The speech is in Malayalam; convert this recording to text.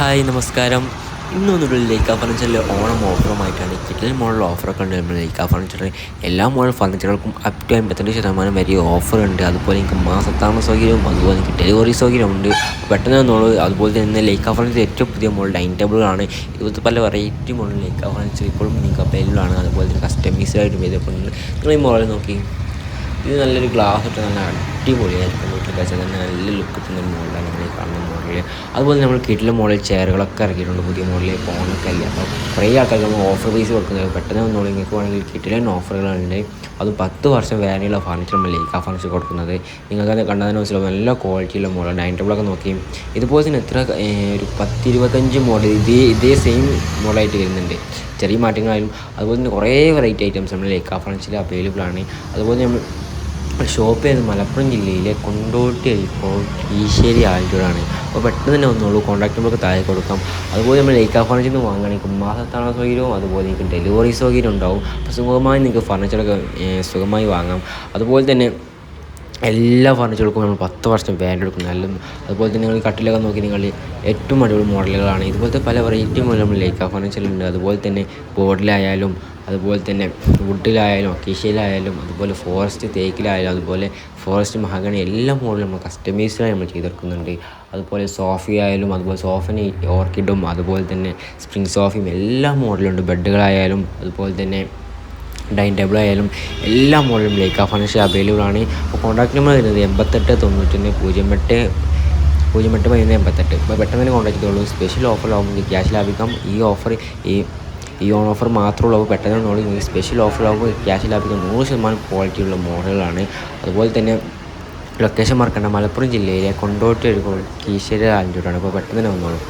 ഹായ് നമസ്കാരം. ഇന്നൊന്നുള്ള ലേക്കാ ഫർണിച്ചറിലെ ഓണം ഓഫറുമായിട്ടാണ് കിറ്റിൽ മോഡൽ ഓഫറൊക്കെ ഉണ്ട് നമ്മുടെ ലേക്കാ ഫർണിച്ചറിൽ എല്ലാ മോഡൽ ഫർണിച്ചറുകൾക്കും അപ് ടു അമ്പത്തഞ്ച് ശതമാനം വരെ ഓഫറുണ്ട് അതുപോലെ എനിക്ക് മാസത്താമസ സൗകര്യവും അതുപോലെ എനിക്ക് ഡെലിവറി സൗകര്യമുണ്ട് പെട്ടെന്ന് വന്നോളൂ. അതുപോലെ തന്നെ ലേക്കാ ഫർണിച്ചർ ഏറ്റവും പുതിയ മോഡൽ ഡൈനിങ് ടേബിളാണ് ഇതുപോലത്തെ പല വെറൈറ്റി മോഡൽ ലേക്കാ ഫർണിച്ചർ ഇപ്പോഴും നിങ്ങൾക്ക് അവൈലബിൾ ആണ്. അതുപോലെ തന്നെ കസ്റ്റമൈസ്ഡായിട്ട് ചെയ്തിട്ടുണ്ട് നിങ്ങൾ ഈ മോഡൽ നോക്കി. ഇത് നല്ലൊരു ഗ്ലാസ് ഇട്ട് നല്ല അടിപൊളിയായിരിക്കും. വീട്ടിൽ വെച്ചാൽ തന്നെ നല്ല ലുക്ക് ഒരു മോഡലാണ് നമ്മൾ ഈ കാണുന്ന മോഡൽ അതുപോലെ നമ്മൾ കിട്ടിലെ മോഡൽ ചെയറുകളൊക്കെ ഇറക്കിയിട്ടുണ്ട്. പുതിയ മോഡൽ ഫോണൊക്കെ അല്ലേ അപ്പോൾ കുറേ ആൾക്കാർക്ക് നമ്മൾ ഓഫർ പൈസ കൊടുക്കുന്നത് പെട്ടെന്ന് വന്നോളൂ നിങ്ങൾക്ക് വേണമെങ്കിൽ കിട്ടിലെ ഓഫറുകളുണ്ട് അത് പത്ത് വർഷം വേറെയുള്ള ഫർണിച്ചർ നമ്മൾ ആ ഫർണിച്ചർ കൊടുക്കുന്നത്. നിങ്ങൾക്കത് കണ്ടതിന് മനസ്സിലാവും. നല്ല ക്വാളിറ്റിയുള്ള മോഡൽ ഡൈനിങ് ടേബിളൊക്കെ നോക്കി. ഇതുപോലെ തന്നെ എത്ര ഒരു പത്തിരുപത്തഞ്ച് മോഡൽ ഇതേ ഇതേ സെയിം മോഡലായിട്ട് വരുന്നുണ്ട്. ചെറിയ മാറ്റങ്ങളായാലും അതുപോലെ തന്നെ കുറേ വെറൈറ്റി ഐറ്റംസ് നമ്മൾ ലേക്ക ഫർണിച്ചറിൽ അവൈലബിൾ ആണ്. അതുപോലെ നമ്മൾ ഷോപ്പ് ചെയ്യുന്നത് മലപ്പുറം ജില്ലയിലെ കൊണ്ടോട്ടി അരിപ്പോൾ ഈശ്ശേരി ആലൂരാണ് അപ്പോൾ പെട്ടെന്ന് തന്നെ വന്നോളൂ. കോൺടാക്ട് നമ്പർക്ക് താഴെ കൊടുക്കാം. അതുപോലെ നമ്മൾ ലേക്കാ ഫർണിച്ചർ നിന്ന് വാങ്ങുകയാണെങ്കിൽ മാസത്താണ സൗകര്യവും അതുപോലെ നിങ്ങൾക്ക് ഡെലിവറി സൗകര്യം ഉണ്ടാവും. അപ്പോൾ സുഖമായി നിങ്ങൾക്ക് ഫർണിച്ചറൊക്കെ സുഖമായി വാങ്ങാം. അതുപോലെ തന്നെ എല്ലാ ഫർണിച്ചറുകൾക്കും നമ്മൾ പത്ത് വർഷം വാറണ്ടി എടുക്കും. നല്ല അതുപോലെ തന്നെ നിങ്ങൾ കട്ടിലൊക്കെ നോക്കി നിങ്ങൾ ഏറ്റവും അടിപൊളി മോഡലുകളാണ് ഇതുപോലത്തെ പല വെറൈറ്റി മോഡൽ നമ്മൾ ലേക്ക ഫർണിച്ചറിലുണ്ട് അതുപോലെ തന്നെ ബോർഡിലായാലും അതുപോലെ തന്നെ വുഡിലായാലും അക്കീഷയിലായാലും അതുപോലെ ഫോറസ്റ്റ് തേക്കിലായാലും അതുപോലെ ഫോറസ്റ്റ് മഹാഗണി എല്ലാം മോഡലും നമ്മൾ കസ്റ്റമൈസ്ഡായി നമ്മൾ ചെയ്തെടുക്കുന്നുണ്ട്. അതുപോലെ സോഫയായാലും അതുപോലെ സോഫന് ഓർക്കിഡും അതുപോലെ തന്നെ സ്പ്രിങ് സോഫയും എല്ലാ മോഡലുണ്ട് ബെഡുകളായാലും അതുപോലെ തന്നെ ഡൈനിങ് ടേബിൾ ആയാലും എല്ലാ മോഡലും ലേക്ക് ഫർണിച്ചർ അവൈലബിൾ ആണ്. അപ്പോൾ കോൺടാക്ട് നമ്പർ വരുന്നത് എൺപത്തെട്ട് തൊണ്ണൂറ്റൊന്ന് പൂജ്യം എട്ട് പൂജ്യം എട്ട് പതിനൊന്ന് എൺപത്തെട്ട്. ഇപ്പോൾ പെട്ടെന്ന് തന്നെ കോൺടാക്ട് ചെയ്തോളൂ. സ്പെഷ്യൽ ഓഫർ ആകുമ്പോൾ ക്യാഷ് ലാഭിക്കാം. ഈ ഓഫർ ഈ ഈ ഓൺ ഓഫർ അപ്പോൾ പെട്ടെന്ന് നിങ്ങൾക്ക് സ്പെഷ്യൽ ഓഫറിലാവുമ്പോൾ ക്യാഷ് ലാഭിക്കുന്ന നൂറ് ശതമാനം ക്വാളിറ്റിയുള്ള മോഡലുകളാണ്. അതുപോലെ തന്നെ ലൊക്കേഷൻ മറക്കണ്ട മലപ്പുറം ജില്ലയിലെ കൊണ്ടോട്ടി ഒരു കീശ്ശേരി ആലഞ്ചൂരാണ്. അപ്പോൾ പെട്ടെന്ന് തന്നെ വന്നോളൂ.